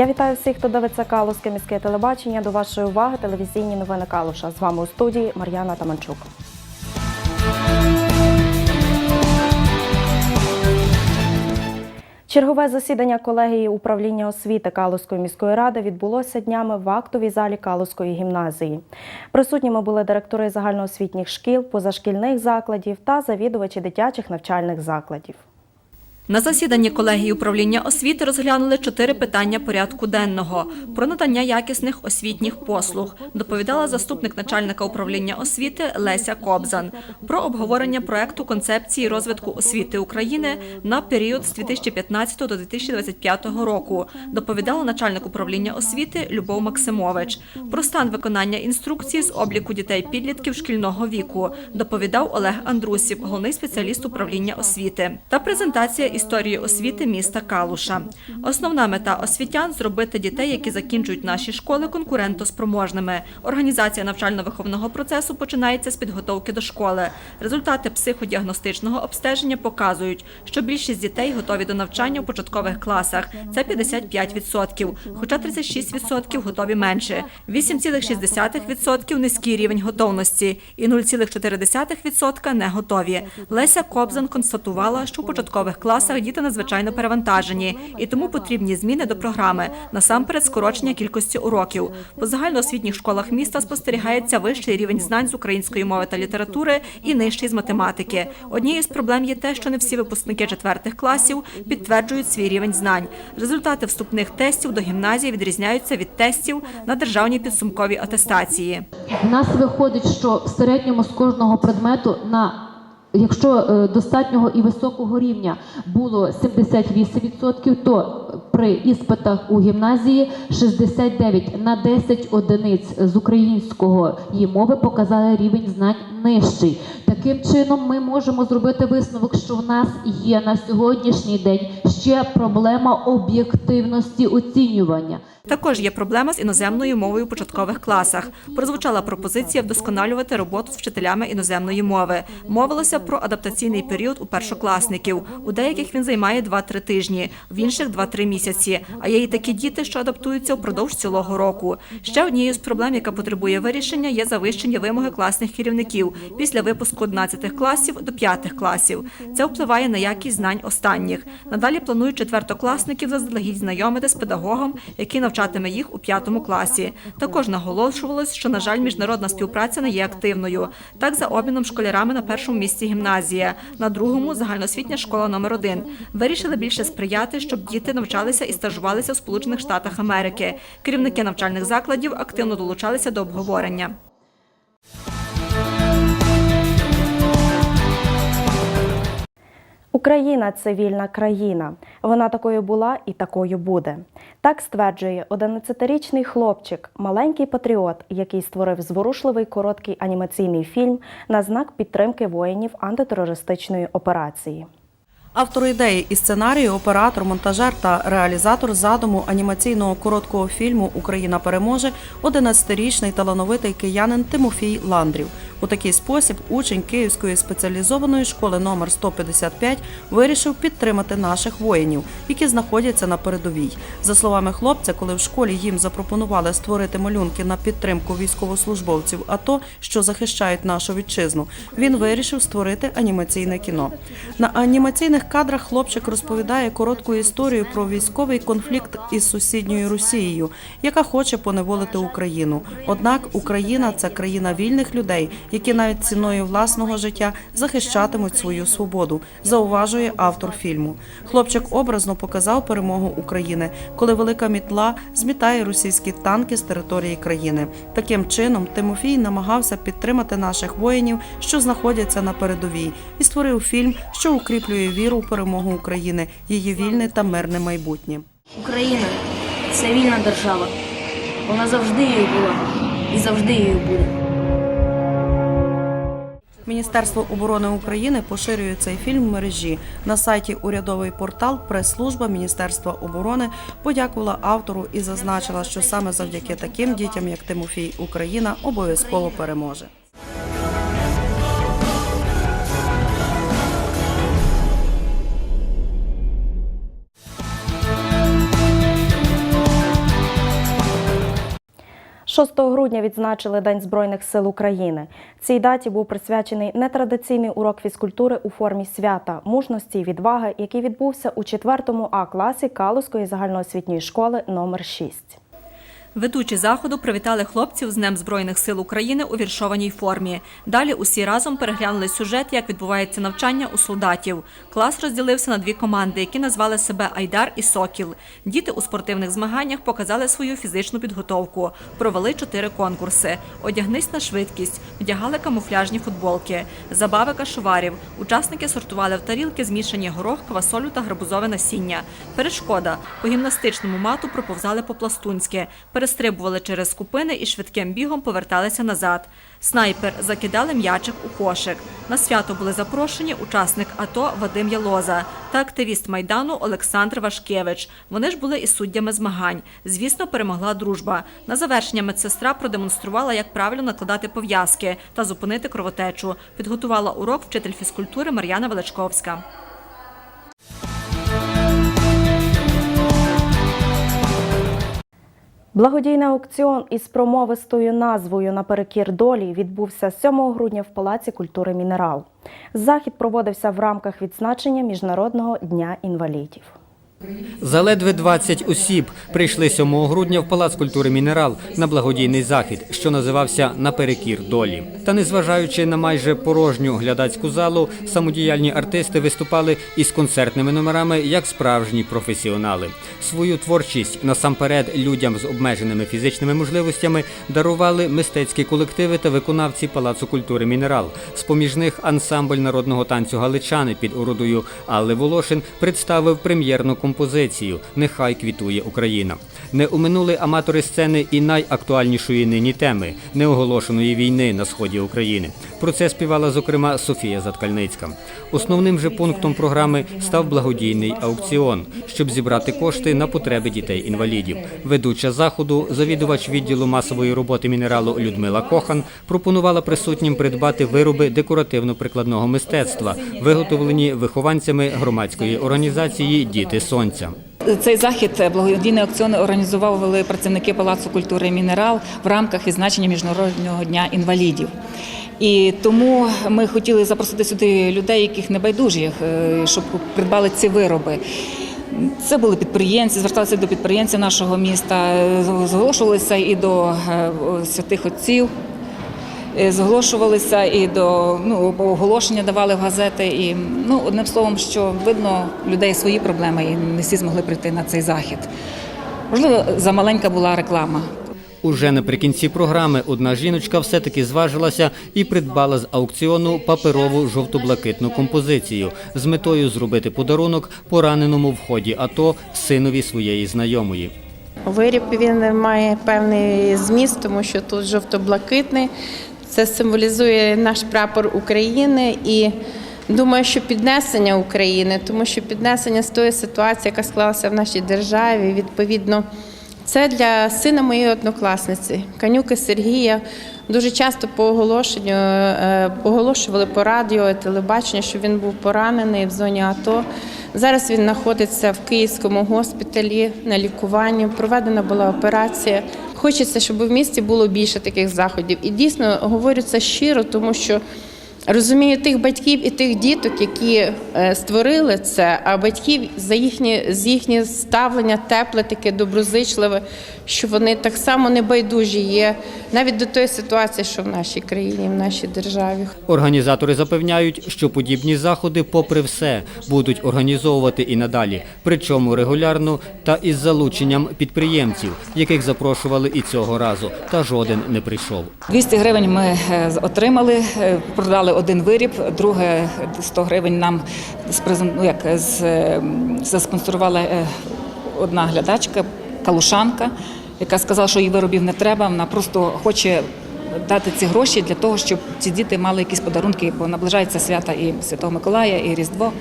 Я вітаю всіх, хто дивиться Калузьке міське телебачення. До вашої уваги телевізійні новини Калуша. З вами у студії Мар'яна Таманчук. Чергове засідання колегії управління освіти Калузької міської ради відбулося днями в актовій залі Калузької гімназії. Присутніми були директори загальноосвітніх шкіл, позашкільних закладів та завідувачі дитячих навчальних закладів. На засіданні колегії управління освіти розглянули чотири питання порядку денного про надання якісних освітніх послуг. Доповідала заступник начальника управління освіти Леся Кобзан про обговорення проекту концепції розвитку освіти України на період з 2015 до 2025 року. Доповідала начальник управління освіти Любов Максимович. Про стан виконання інструкції з обліку дітей підлітків шкільного віку. Доповідав Олег Андрусів, головний спеціаліст управління освіти. Та презентація історії освіти міста Калуша. Основна мета освітян зробити дітей, які закінчують наші школи, конкурентоспроможними. Організація навчально-виховного процесу починається з підготовки до школи. Результати психодіагностичного обстеження показують, що більшість дітей готові до навчання у початкових класах. Це 55%, хоча 36% готові менше. 8,6% низький рівень готовності і 0,4% не готові. Леся Кобзан констатувала, що у початкових класах діти надзвичайно перевантажені, і тому потрібні зміни до програми, насамперед скорочення кількості уроків. По загальноосвітніх школах міста спостерігається вищий рівень знань з української мови та літератури і нижчий з математики. Однією з проблем є те, що не всі випускники четвертих класів підтверджують свій рівень знань. Результати вступних тестів до гімназії відрізняються від тестів на державній підсумковій атестації. У нас виходить, що в середньому з кожного предмету на Якщо е, достатнього і високого рівня було 78%, то при іспитах у гімназії 69 на 10 одиниць з українського її мови показали рівень знань нижчий. Таким чином, ми можемо зробити висновок, що в нас є на сьогоднішній день ще проблема об'єктивності оцінювання. Також є проблема з іноземною мовою у початкових класах. Прозвучала пропозиція вдосконалювати роботу з вчителями іноземної мови. Мовилося про адаптаційний період у першокласників. У деяких він займає 2-3 тижні, в інших 2-3 місяці. А є і такі діти, що адаптуються впродовж цілого року. Ще однією з проблем, яка потребує вирішення, є завищення вимоги класних керівників після випуску 11 класів до 5 класів. Це впливає на якість знань останніх. Надалі планують четвертокласників заздалегідь знайомити з педагогом, який навчатиме їх у п'ятому класі. Також наголошувалось, що на жаль, міжнародна співпраця не є активною. Так за обміном школярами на першому місці гімназія, на другому загальноосвітня школа номер 1 Вирішили більше сприяти, щоб діти навчалися і стажувалися в Сполучених Штатах Америки. Керівники навчальних закладів активно долучалися до обговорення. Україна це вільна країна. Вона такою була і такою буде. Так стверджує 11-річний хлопчик, маленький патріот, який створив зворушливий короткий анімаційний фільм на знак підтримки воїнів антитерористичної операції. Автор ідеї і сценарію, оператор, монтажер та реалізатор задуму анімаційного короткого фільму Україна переможе 11-річний талановитий киянин Тимофій Ландрів. У такий спосіб учень Київської спеціалізованої школи номер 155 вирішив підтримати наших воїнів, які знаходяться на передовій. За словами хлопця, коли в школі їм запропонували створити малюнки на підтримку військовослужбовців АТО, що захищають нашу вітчизну, він вирішив створити анімаційне кіно. На анімаційних кадрах хлопчик розповідає коротку історію про військовий конфлікт із сусідньою Росією, яка хоче поневолити Україну. Однак Україна це країна вільних людей, які навіть ціною власного життя захищатимуть свою свободу, зауважує автор фільму. Хлопчик образно показав перемогу України, коли велика мітла змітає російські танки з території країни. Таким чином Тимофій намагався підтримати наших воїнів, що знаходяться на передовій, і створив фільм, що укріплює віру у перемогу України, її вільне та мирне майбутнє. Україна це вільна держава. Вона завжди її була і завжди її буде. Міністерство оборони України поширює цей фільм в мережі. На сайті урядовий портал прес-служба Міністерства оборони подякувала автору і зазначила, що саме завдяки таким дітям, як Тимофій, Україна обов'язково переможе. 6 грудня відзначили День Збройних сил України. Цій даті був присвячений нетрадиційний урок фізкультури у формі свята, мужності і відваги, який відбувся у 4 А класі Калузької загальноосвітньої школи номер 6. Ведучі заходу привітали хлопців з Днем Збройних сил України у віршованій формі. Далі усі разом переглянули сюжет, як відбувається навчання у солдатів. Клас розділився на дві команди, які назвали себе Айдар і Сокіл. Діти у спортивних змаганнях показали свою фізичну підготовку. Провели чотири конкурси: одягнись на швидкість, вдягали камуфляжні футболки, забави кашоварів. Учасники сортували в тарілки змішані горох, квасолю та гарбузове насіння. Перешкода по гімнастичному мату проповзали по-пластунськи, перестрибували через скупини і швидким бігом поверталися назад. Снайпер закидали м'ячик у кошик. На свято були запрошені учасник АТО Вадим Ялоза та активіст майдану Олександр Вашкевич. Вони ж були і суддями змагань. Звісно, перемогла дружба. На завершення медсестра продемонструвала, як правильно накладати пов'язки та зупинити кровотечу. Підготувала урок вчитель фізкультури Мар'яна Величковська. Благодійний аукціон із промовистою назвою Наперекір долі відбувся 7 грудня в Палаці культури Мінерал. Захід проводився в рамках відзначення Міжнародного дня інвалідів. Заледве 20 осіб прийшли 7 грудня в Палац культури Мінерал на благодійний захід, що називався Наперекір долі. Та незважаючи на майже порожню глядацьку залу, самодіяльні артисти виступали із концертними номерами як справжні професіонали. Свою творчість насамперед людям з обмеженими фізичними можливостями дарували мистецькі колективи та виконавці Палацу культури Мінерал. З поміж них ансамбль народного танцю Галичани під орудою Алли Волошин представив прем'єрну композицію Нехай квітує Україна. Не уминули аматори сцени і найактуальнішої нині теми неоголошеної війни на сході України. Про це співала зокрема Софія Заткальницька. Основним же пунктом програми став благодійний аукціон, щоб зібрати кошти на потреби дітей-інвалідів. Ведуча заходу, завідувач відділу масової роботи мінералу Людмила Кохан, пропонувала присутнім придбати вироби декоративно-прикладного мистецтва, виготовлені вихованцями громадської організації Діти Сонця. Цей захід е, благодійний аукціон організовували працівники Палацу культури Мінерал в рамках відзначення Міжнародного дня інвалідів. І тому ми хотіли запросити сюди людей, яких не байдужих, е, щоб придбали ці вироби. Це були підприємці, зверталися до підприємців нашого міста, е, зголошувалися і до святих отців. Е, Зголошувалися і до ну, оголошення давали в газети. І ну, одним словом, що видно людей свої проблеми, і не всі змогли прийти на цей захід. Можливо, замаленька була реклама. Уже наприкінці програми одна жіночка все-таки зважилася і придбала з аукціону паперову жовто-блакитну композицію з метою зробити подарунок пораненому в ході АТО синові своєї знайомої. Виріб він має певний зміст, тому що тут жовто-блакитний. Це символізує наш прапор України і думаю, що піднесення України, тому що піднесення з тої ситуації, яка склалася в нашій державі, відповідно. Це для сина моєї однокласниці Канюки Сергія. Дуже часто по оголошенню е, оголошували по радіо, телебаченню, що він був поранений в зоні АТО. Зараз він знаходиться в Київському госпіталі на лікуванні. Проведена була операція. Хочеться, щоб в місті було більше таких заходів. І дійсно говорю це щиро, тому що розумію тих батьків і тих діток, які е, створили це, а батьків за їхнє з їхнє ставлення тепле, таке доброзичливе, що вони так само небайдужі є навіть до тої ситуації, що в нашій країні, в нашій державі. Організатори запевняють, що подібні заходи, попри все, будуть організовувати і надалі, причому регулярно та із залученням підприємців, яких запрошували і цього разу, та жоден не прийшов. 200 гривень ми е, отримали, е, продали один виріб, друге 100 гривень нам ну, як, з, е, заспонсорувала е, одна глядачка, калушанка, яка сказала, що їй виробів не треба, вона просто хоче дати ці гроші для того, щоб ці діти мали якісь подарунки, бо наближається свята і Святого Миколая, і Різдво.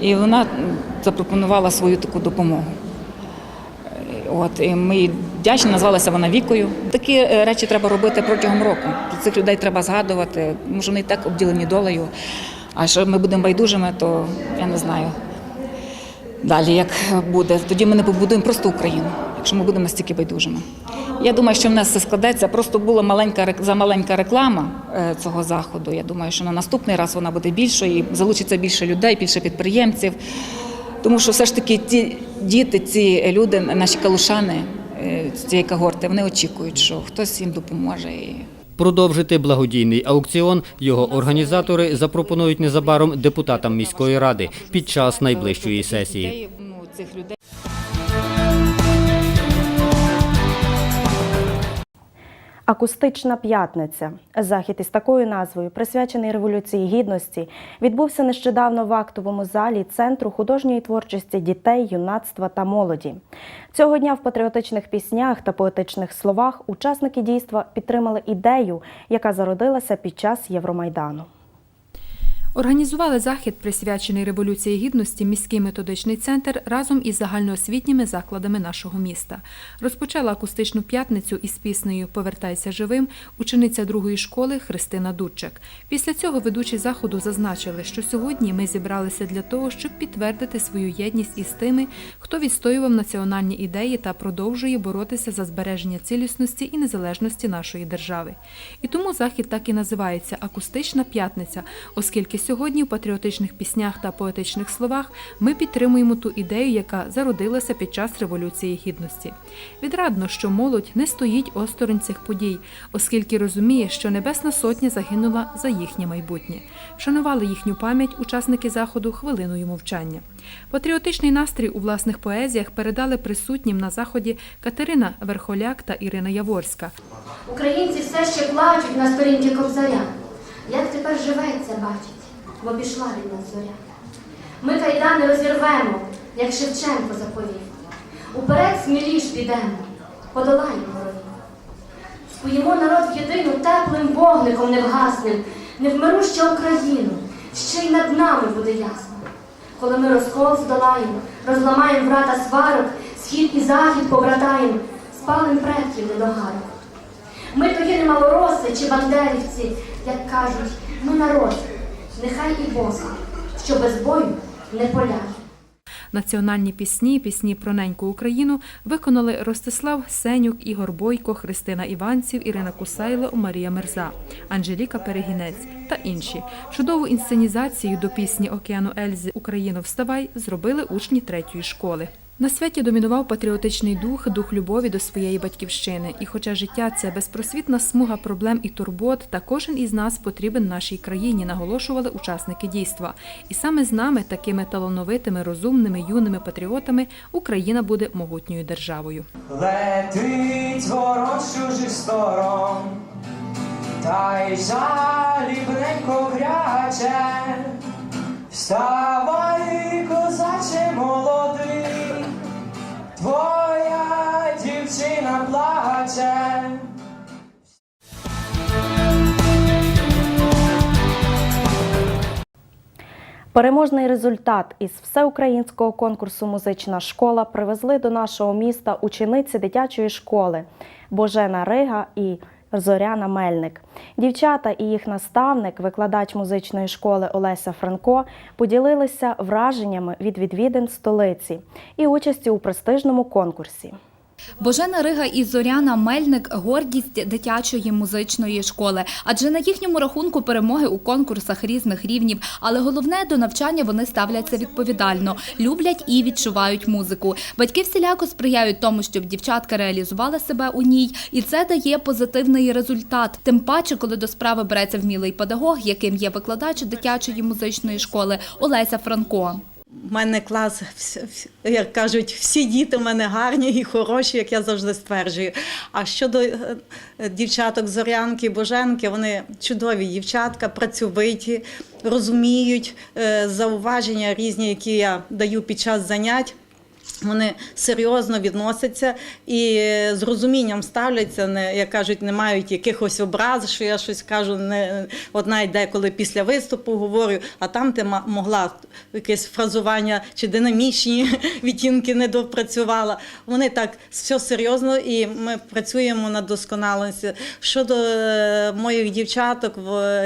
І вона запропонувала свою таку допомогу. От і ми їй вдячні, назвалася вона вікою. Такі е, речі треба робити протягом року. Цих людей треба згадувати. Може, вони і так обділені долею. А що ми будемо байдужими, то я не знаю. Далі як буде, тоді ми не побудуємо просто Україну, якщо ми будемо настільки байдужими. Я думаю, що в нас все складеться. Просто була маленька замаленька реклама е, цього заходу. Я думаю, що на наступний раз вона буде більшою і залучиться більше людей, більше підприємців. Тому що все ж таки ті діти, ці люди, наші калушани цієї когорти, вони очікують, що хтось їм допоможе. Продовжити благодійний аукціон його організатори запропонують незабаром депутатам міської ради під час найближчої сесії. Ну, цих людей. Акустична п'ятниця. Захід із такою назвою, присвячений Революції Гідності, відбувся нещодавно в актовому залі Центру художньої творчості дітей, юнацтва та молоді. Цього дня в патріотичних піснях та поетичних словах учасники дійства підтримали ідею, яка зародилася під час Євромайдану. Організували захід, присвячений Революції Гідності, міський методичний центр разом із загальноосвітніми закладами нашого міста. Розпочала акустичну п'ятницю із піснею Повертайся живим учениця другої школи Христина Дудчик. Після цього ведучі заходу зазначили, що сьогодні ми зібралися для того, щоб підтвердити свою єдність із тими, хто відстоював національні ідеї та продовжує боротися за збереження цілісності і незалежності нашої держави. І тому захід так і називається Акустична п'ятниця, оскільки сьогодні в патріотичних піснях та поетичних словах ми підтримуємо ту ідею, яка зародилася під час Революції Гідності. Відрадно, що молодь не стоїть осторонь цих подій, оскільки розуміє, що Небесна Сотня загинула за їхнє майбутнє. Вшанували їхню пам'ять учасники заходу хвилиною мовчання. Патріотичний настрій у власних поезіях передали присутнім на заході Катерина Верхоляк та Ірина Яворська. Українці все ще плачуть на сторінки кобзаря. Як тепер живеться, бачить, бо пішла від нас зоря. Ми кайдани розірвемо, як Шевченко заповів. Уперед сміліш підемо, подолаємо ворогів. Споїмо народ єдину теплим вогником невгасним, невмируща Україну, ще й над нами буде ясно. Коли ми розкол здолаємо, розламаємо врата сварок, схід і захід побратаєм, спалим предків недогарок. Ми то є не малороси чи бандерівці, як кажуть, ми народ, нехай і боса, що без бою не поляже. Національні пісні, пісні про неньку Україну виконали Ростислав Сенюк, Ігор Бойко, Христина Іванців, Ірина Кусайло, Марія Мерза, Анжеліка Перегінець та інші. Чудову інсценізацію до пісні Океану Ельзи Україно вставай зробили учні третьої школи. На святі домінував патріотичний дух, дух любові до своєї батьківщини. І хоча життя це безпросвітна смуга проблем і турбот, та кожен із нас потрібен нашій країні, наголошували учасники дійства. І саме з нами, такими талановитими, розумними, юними патріотами, Україна буде могутньою державою. Летить ворог чужих сторон, та й жалібненько гряче, вставай, козаче молодий, Переможний результат із всеукраїнського конкурсу Музична школа привезли до нашого міста учениці дитячої школи Божена Рига і Зоряна Мельник. Дівчата і їх наставник, викладач музичної школи Олеся Франко, поділилися враженнями від відвідин столиці і участі у престижному конкурсі. Божена Рига і Зоряна Мельник гордість дитячої музичної школи, адже на їхньому рахунку перемоги у конкурсах різних рівнів. Але головне до навчання вони ставляться відповідально, люблять і відчувають музику. Батьки всіляко сприяють тому, щоб дівчатка реалізували себе у ній, і це дає позитивний результат. Тим паче, коли до справи береться вмілий педагог, яким є викладач дитячої музичної школи Олеся Франко. У мене клас, як кажуть, всі діти в мене гарні і хороші, як я завжди стверджую. А щодо е, дівчаток Зорянки, Боженки, вони чудові дівчатка, працьовиті, розуміють е, зауваження різні, які я даю під час занять. Вони серйозно відносяться і з розумінням ставляться, не як кажуть, не мають якихось образ, що я щось кажу. Не одна йде, коли після виступу говорю, а там ти могла якесь фразування чи динамічні відтінки не допрацювала. Вони так все серйозно, і ми працюємо над досконаленістю. Щодо е, моїх дівчаток,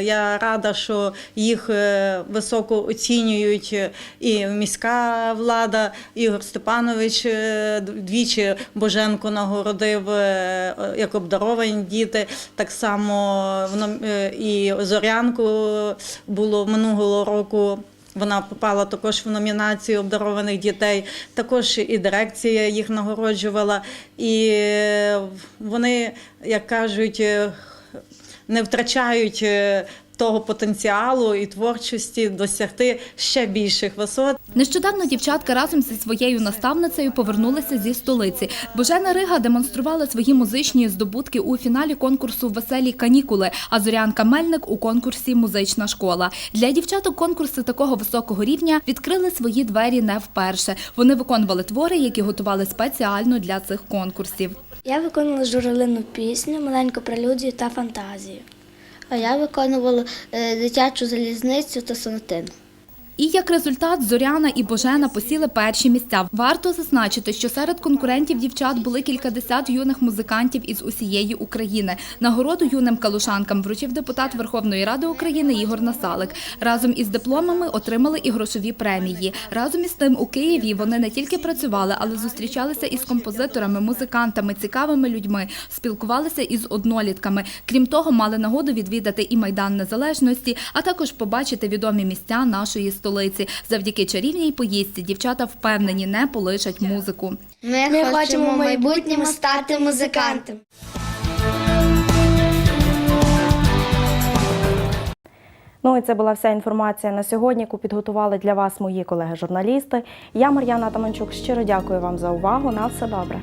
я рада, що їх е, високо оцінюють е, і міська влада, Ігор Степанович Степанович е, двічі Боженко нагородив е, як обдаровані діти. Так само е, і Зорянку було минулого року. Вона попала також в номінацію обдарованих дітей. Також і дирекція їх нагороджувала. І е, вони, як кажуть, е, не втрачають е, того потенціалу і творчості досягти ще більших висот. Нещодавно дівчатка разом зі своєю наставницею повернулися зі столиці. Божена Рига демонструвала свої музичні здобутки у фіналі конкурсу Веселі канікули, а Зорянка Мельник у конкурсі Музична школа. Для дівчаток конкурси такого високого рівня відкрили свої двері не вперше. Вони виконували твори, які готували спеціально для цих конкурсів. Я виконувала журавлину пісню, маленьку прелюдію та фантазію. А я виконувала е, дитячу залізницю та сонатину. І як результат, Зоряна і Божена посіли перші місця. Варто зазначити, що серед конкурентів дівчат були кількадесят юних музикантів із усієї України. Нагороду юним калушанкам вручив депутат Верховної Ради України Ігор Насалик. Разом із дипломами отримали і грошові премії. Разом із тим у Києві вони не тільки працювали, але зустрічалися із композиторами, музикантами, цікавими людьми, спілкувалися із однолітками. Крім того, мали нагоду відвідати і майдан незалежності, а також побачити відомі місця нашої столиці. Завдяки чарівній поїздці дівчата впевнені не полишать музику. Ми, хочемо в майбутньому стати музикантом. Ну і це була вся інформація на сьогодні, яку підготували для вас мої колеги-журналісти. Я Мар'яна Таманчук. Щиро дякую вам за увагу. На все добре.